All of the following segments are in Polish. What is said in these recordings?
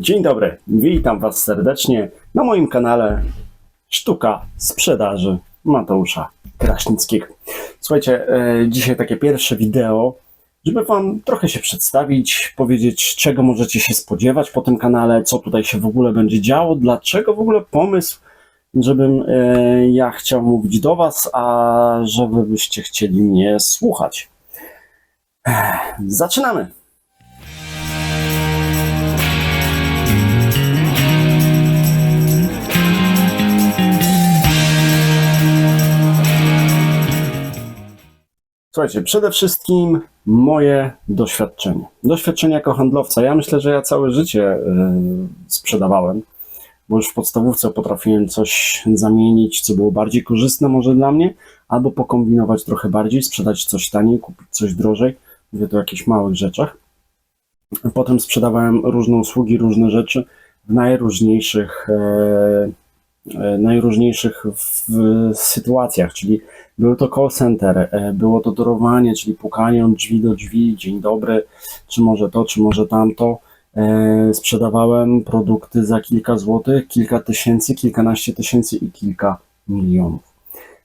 Dzień dobry, witam Was serdecznie na moim kanale Sztuka Sprzedaży Mateusza Kraśnickiego. Słuchajcie, e, dzisiaj takie pierwsze wideo, żeby Wam trochę się przedstawić, powiedzieć, czego możecie się spodziewać po tym kanale, co tutaj się w ogóle będzie działo, dlaczego w ogóle pomysł, żebym e, ja chciał mówić do Was, a żeby byście chcieli mnie słuchać. Zaczynamy! Słuchajcie, przede wszystkim moje doświadczenie. Doświadczenie jako handlowca. Ja myślę, że ja całe życie y, sprzedawałem, już w podstawówce potrafiłem coś zamienić, co było bardziej korzystne może dla mnie, albo pokombinować trochę bardziej, sprzedać coś taniej, kupić coś drożej. Mówię tu o jakichś małych rzeczach. Potem sprzedawałem różne usługi, różne rzeczy w najróżniejszych, e, e, najróżniejszych w, sytuacjach, czyli był to call center, e, było to dorowanie, czyli pukanie od drzwi do drzwi, dzień dobry, czy może to, czy może tamto. E, Sprzedawałem produkty za kilka złotych, kilka tysięcy, kilkanaście tysięcy i kilka milionów.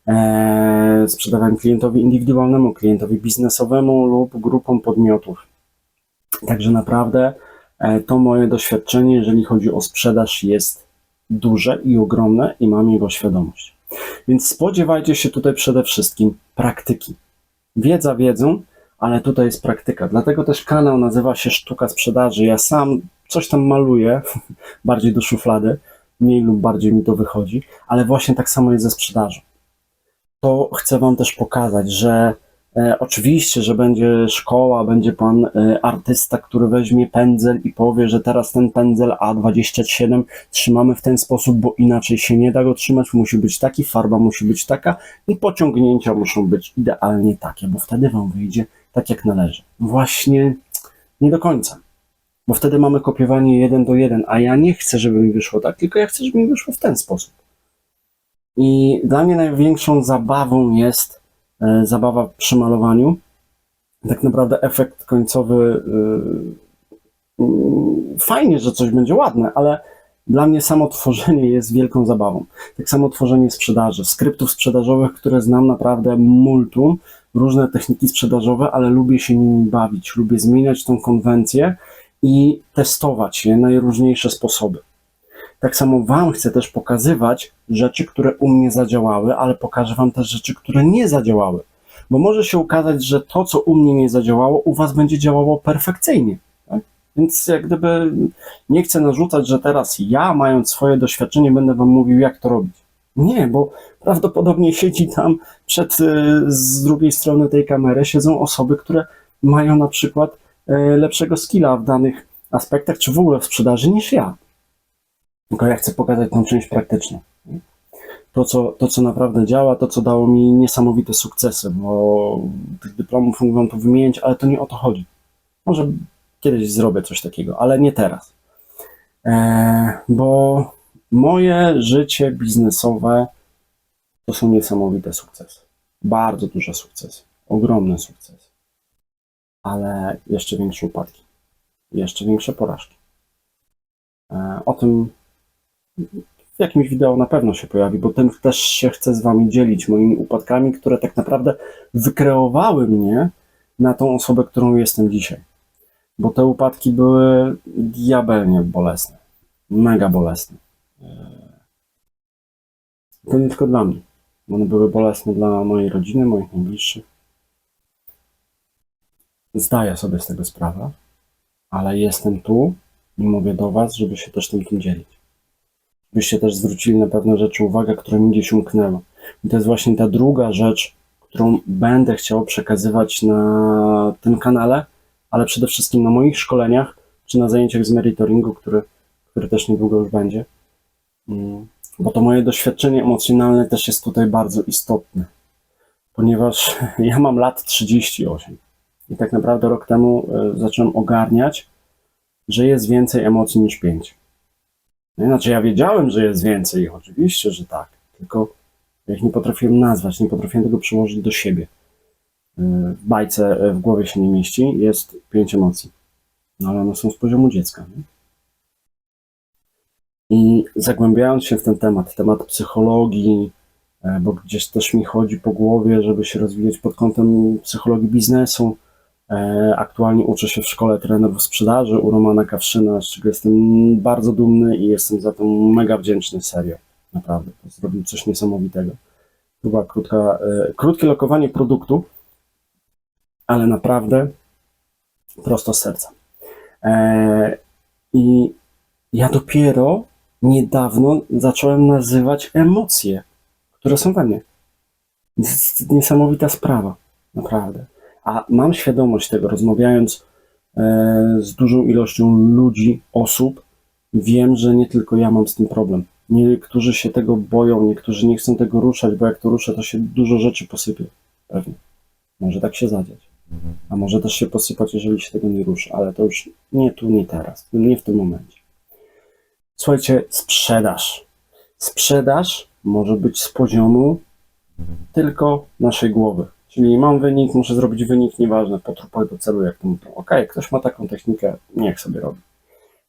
E, Sprzedawałem klientowi indywidualnemu, klientowi biznesowemu lub grupom podmiotów. Także naprawdę to moje doświadczenie, jeżeli chodzi o sprzedaż, jest duże i ogromne i mam jego świadomość. Więc spodziewajcie się tutaj przede wszystkim praktyki. Wiedza wiedzą, ale tutaj jest praktyka. Dlatego też kanał nazywa się Sztuka Sprzedaży. Ja sam coś tam maluję, bardziej do szuflady, mniej lub bardziej mi to wychodzi, ale właśnie tak samo jest ze sprzedażą. To chcę Wam też pokazać, że oczywiście, że będzie szkoła, będzie Pan e, artysta, który weźmie pędzel i powie, że teraz ten pędzel A27 trzymamy w ten sposób, bo inaczej się nie da go trzymać, musi być taki, farba musi być taka i pociągnięcia muszą być idealnie takie, bo wtedy Wam wyjdzie tak jak należy. Właśnie nie do końca. Bo wtedy mamy kopiowanie jeden do jeden, a ja nie chcę, żeby mi wyszło tak, tylko ja chcę, żeby mi wyszło w ten sposób. I dla mnie największą zabawą jest e, zabawa przy malowaniu. Tak naprawdę efekt końcowy y, fajnie, że coś będzie ładne, ale dla mnie samo tworzenie jest wielką zabawą. Tak samo tworzenie sprzedaży, skryptów sprzedażowych, które znam naprawdę multum, różne techniki sprzedażowe, ale lubię się nimi bawić, lubię zmieniać tą konwencję i testować je na najróżniejsze sposoby. Tak samo Wam chcę też pokazywać rzeczy, które u mnie zadziałały, ale pokażę Wam też rzeczy, które nie zadziałały. Bo może się okazać, że to, co u mnie nie zadziałało, u Was będzie działało perfekcyjnie. Tak? Więc jak gdyby nie chcę narzucać, że teraz ja, mając swoje doświadczenie, będę Wam mówił, jak to robić. Nie, bo prawdopodobnie siedzi tam przed, y, z drugiej strony tej kamery, siedzą osoby, które mają na przykład y, lepszego skilla w danych aspektach, czy w ogóle w sprzedaży niż ja. Tylko ja chcę pokazać tą część praktyczną. To co, to, co naprawdę działa, to, co dało mi niesamowite sukcesy, bo tych dyplomów mógł wam tu wymienić, ale to nie o to chodzi. Może kiedyś zrobię coś takiego, ale nie teraz. Eee, bo moje życie biznesowe to są niesamowite sukcesy. Bardzo duże sukcesy. Ogromne sukcesy. Ale jeszcze większe upadki. Jeszcze większe porażki. Eee, O tym w jakimś wideo na pewno się pojawi, bo tym też się chcę z Wami dzielić moimi upadkami, które tak naprawdę wykreowały mnie na tą osobę, którą jestem dzisiaj. Bo te upadki były diabelnie bolesne. Mega bolesne. Eee, To nie tylko dla mnie. One były bolesne dla mojej rodziny, moich najbliższych. Zdaję sobie z tego sprawę, ale jestem tu i mówię do Was, żeby się też tym, tym dzielić byście też zwrócili na pewne rzeczy uwagę, które mi gdzieś umknęło. I to jest właśnie ta druga rzecz, którą będę chciał przekazywać na tym kanale, ale przede wszystkim na moich szkoleniach, czy na zajęciach z monitoringu, który, który też niedługo już będzie. Mm, Bo to moje doświadczenie emocjonalne też jest tutaj bardzo istotne, ponieważ ja mam lat 38 i tak naprawdę rok temu e, zacząłem ogarniać, że jest więcej emocji niż pięć. No, Znaczy, ja wiedziałem, że jest więcej oczywiście, że tak. Tylko ja ich nie potrafiłem nazwać, nie potrafiłem tego przyłożyć do siebie. Yy, W bajce yy, w głowie się nie mieści, jest pięć emocji. No ale one są z poziomu dziecka. Nie? I zagłębiając się w ten temat, temat psychologii, e, bo gdzieś też mi chodzi po głowie, żeby się rozwijać pod kątem psychologii biznesu. E, Aktualnie uczę się w szkole trenerów sprzedaży u Romana Kawszyna, z czego jestem bardzo dumny i jestem za to mega wdzięczny, serio. Naprawdę, zrobił coś niesamowitego. To była krótka, e, krótkie lokowanie produktu, ale naprawdę prosto z serca. E, I ja dopiero niedawno zacząłem nazywać emocje, które są we mnie. To niesamowita sprawa, naprawdę. A mam świadomość tego, rozmawiając e, z dużą ilością ludzi, osób, wiem, że nie tylko ja mam z tym problem. Niektórzy się tego boją, niektórzy nie chcą tego ruszać, bo jak to ruszę, to się dużo rzeczy posypie. Pewnie. Może tak się zadziać. A może też się posypać, jeżeli się tego nie ruszy, ale to już nie tu, nie teraz, nie w tym momencie. Słuchajcie, sprzedaż. Sprzedaż może być z poziomu tylko naszej głowy. Czyli mam wynik, muszę zrobić wynik, nieważne, po trupach do celu, jak to mówią. Ok, ktoś ma taką technikę, niech sobie robi.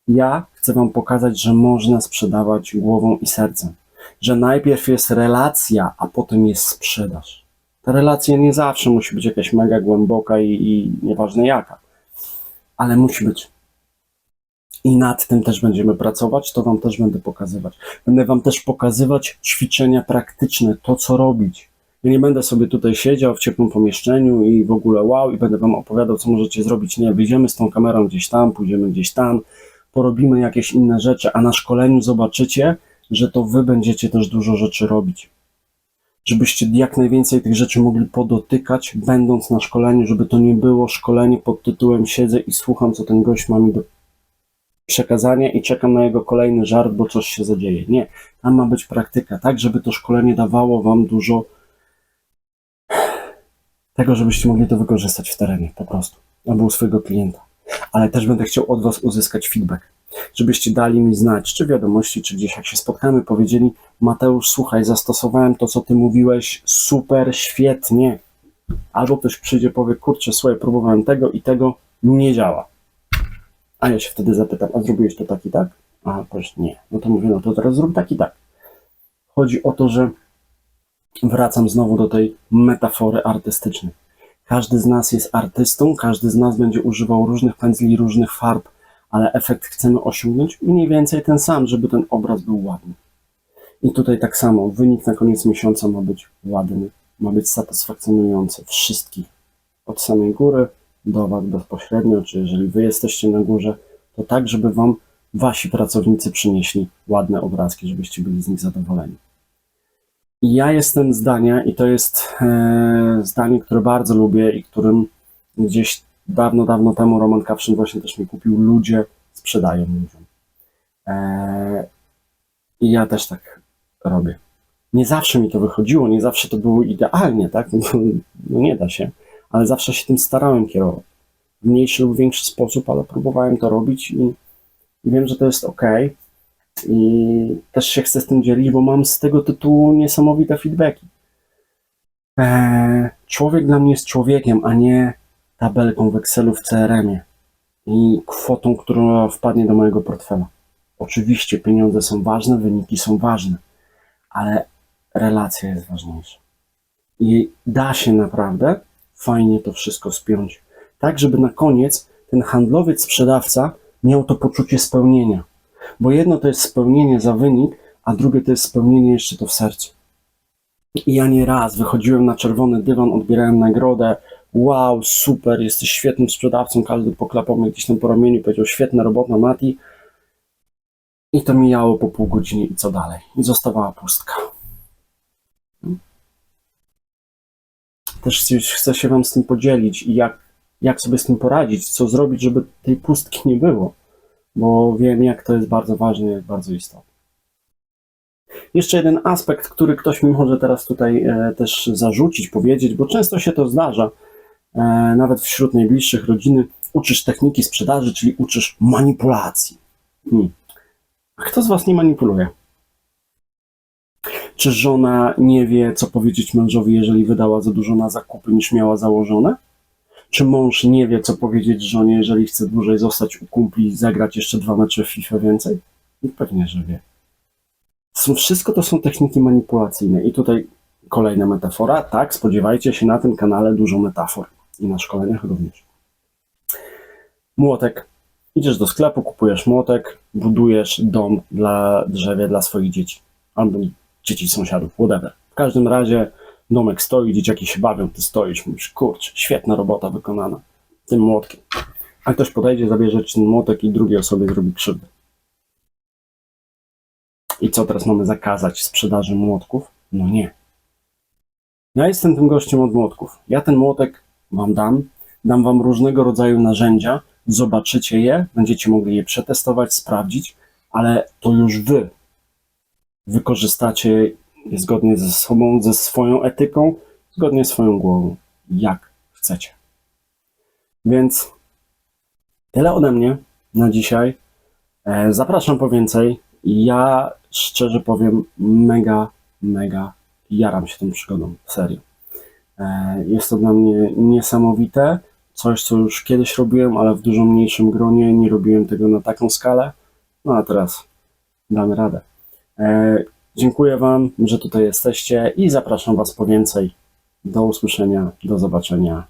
Ja chcę Wam pokazać, że można sprzedawać głową i sercem. Że najpierw jest relacja, a potem jest sprzedaż. Ta relacja nie zawsze musi być jakaś mega głęboka i, i nieważne jaka, ale musi być. I nad tym też będziemy pracować, to Wam też będę pokazywać. Będę Wam też pokazywać ćwiczenia praktyczne, to co robić. Ja nie będę sobie tutaj siedział w ciepłym pomieszczeniu i w ogóle wow, i będę Wam opowiadał, co możecie zrobić. Nie, wyjdziemy z tą kamerą gdzieś tam, pójdziemy gdzieś tam, porobimy jakieś inne rzeczy, a na szkoleniu zobaczycie, że to Wy będziecie też dużo rzeczy robić. Żebyście jak najwięcej tych rzeczy mogli podotykać, będąc na szkoleniu, żeby to nie było szkolenie pod tytułem siedzę i słucham, co ten gość ma mi do przekazania i czekam na jego kolejny żart, bo coś się zadzieje. Nie, tam ma być praktyka, tak, żeby to szkolenie dawało Wam dużo tego, żebyście mogli to wykorzystać w terenie, po prostu, albo u swojego klienta. Ale też będę chciał od Was uzyskać feedback, żebyście dali mi znać, czy wiadomości, czy gdzieś jak się spotkamy, powiedzieli, Mateusz, słuchaj, zastosowałem to, co Ty mówiłeś, super, świetnie. Albo ktoś przyjdzie, powie, kurczę, słuchaj, próbowałem tego i tego, nie działa. A ja się wtedy zapytam, a zrobiłeś to tak i tak? A powiesz, nie. No to mówię, no to teraz zrób tak i tak. Chodzi o to, że wracam znowu do tej metafory artystycznej. Każdy z nas jest artystą, każdy z nas będzie używał różnych pędzli, różnych farb, ale efekt chcemy osiągnąć mniej więcej ten sam, żeby ten obraz był ładny. I tutaj tak samo, wynik na koniec miesiąca ma być ładny, ma być satysfakcjonujący wszystkich. Od samej góry do Was bezpośrednio, czy jeżeli Wy jesteście na górze, to tak, żeby Wam Wasi pracownicy przynieśli ładne obrazki, żebyście byli z nich zadowoleni. Ja jestem zdania, i to jest e, zdanie, które bardzo lubię i którym gdzieś dawno, dawno temu Roman Kawszyn właśnie też mi kupił. Ludzie sprzedają ludziom. E, I ja też tak robię. Nie zawsze mi to wychodziło, nie zawsze to było idealnie, tak? No, no nie da się, ale zawsze się tym starałem kierować. W mniejszy lub większy sposób, ale próbowałem to robić i, i wiem, że to jest ok. I też się chcę z tym dzielić, bo mam z tego tytułu niesamowite feedbacki. Eee, człowiek dla mnie jest człowiekiem, a nie tabelką w Excelu w CRM-ie i kwotą, która wpadnie do mojego portfela. Oczywiście pieniądze są ważne, wyniki są ważne, ale relacja jest ważniejsza. I da się naprawdę fajnie to wszystko spiąć, tak żeby na koniec ten handlowiec, sprzedawca miał to poczucie spełnienia. Bo jedno to jest spełnienie za wynik, a drugie to jest spełnienie jeszcze to w sercu. I ja nie raz wychodziłem na czerwony dywan, odbierałem nagrodę. Wow, super, jesteś świetnym sprzedawcą. Każdy poklapał mnie gdzieś tam po ramieniu, powiedział: Świetna robota, Mati. I to mijało po pół godziny, i co dalej? I zostawała pustka. Też chcę- się Wam z tym podzielić i jak, jak sobie z tym poradzić, co zrobić, żeby tej pustki nie było bo wiem, jak to jest bardzo ważne, jak bardzo istotne. Jeszcze jeden aspekt, który ktoś mi może teraz tutaj e, też zarzucić, powiedzieć, bo często się to zdarza, e, nawet wśród najbliższych rodziny, uczysz techniki sprzedaży, czyli uczysz manipulacji. Hmm. A kto z Was nie manipuluje? Czy żona nie wie, co powiedzieć mężowi, jeżeli wydała za dużo na zakupy, niż miała założone? Czy mąż nie wie, co powiedzieć żonie, jeżeli chce dłużej zostać u kumpli i zagrać jeszcze dwa mecze w FIFA więcej? No pewnie, że wie. Są, wszystko to są techniki manipulacyjne. I tutaj kolejna metafora. Tak, spodziewajcie się na tym kanale dużo metafor. I na szkoleniach również. Młotek. Idziesz do sklepu, kupujesz młotek, budujesz dom dla drzewie dla swoich dzieci. Albo dzieci sąsiadów, whatever. W każdym razie domek stoi, dzieciaki się bawią, ty stoisz, mówisz, kurczę, świetna robota wykonana tym młotkiem. A ktoś podejdzie, zabierze ci ten młotek i drugiej osobie zrobi krzywdę. I co teraz mamy zakazać sprzedaży młotków? No nie. Ja jestem tym gościem od młotków. Ja ten młotek wam dam, dam wam różnego rodzaju narzędzia, zobaczycie je, będziecie mogli je przetestować, sprawdzić, ale to już wy wykorzystacie zgodnie ze sobą, ze swoją etyką, zgodnie z swoją głową, jak chcecie. Więc tyle ode mnie na dzisiaj. E, Zapraszam po więcej. Ja szczerze powiem, mega, mega jaram się tą przygodą, serio. E, Jest to dla mnie niesamowite. Coś, co już kiedyś robiłem, ale w dużo mniejszym gronie. Nie robiłem tego na taką skalę. No a teraz damy radę. Dziękuję Wam, że tutaj jesteście i zapraszam Was po więcej. Do usłyszenia, do zobaczenia.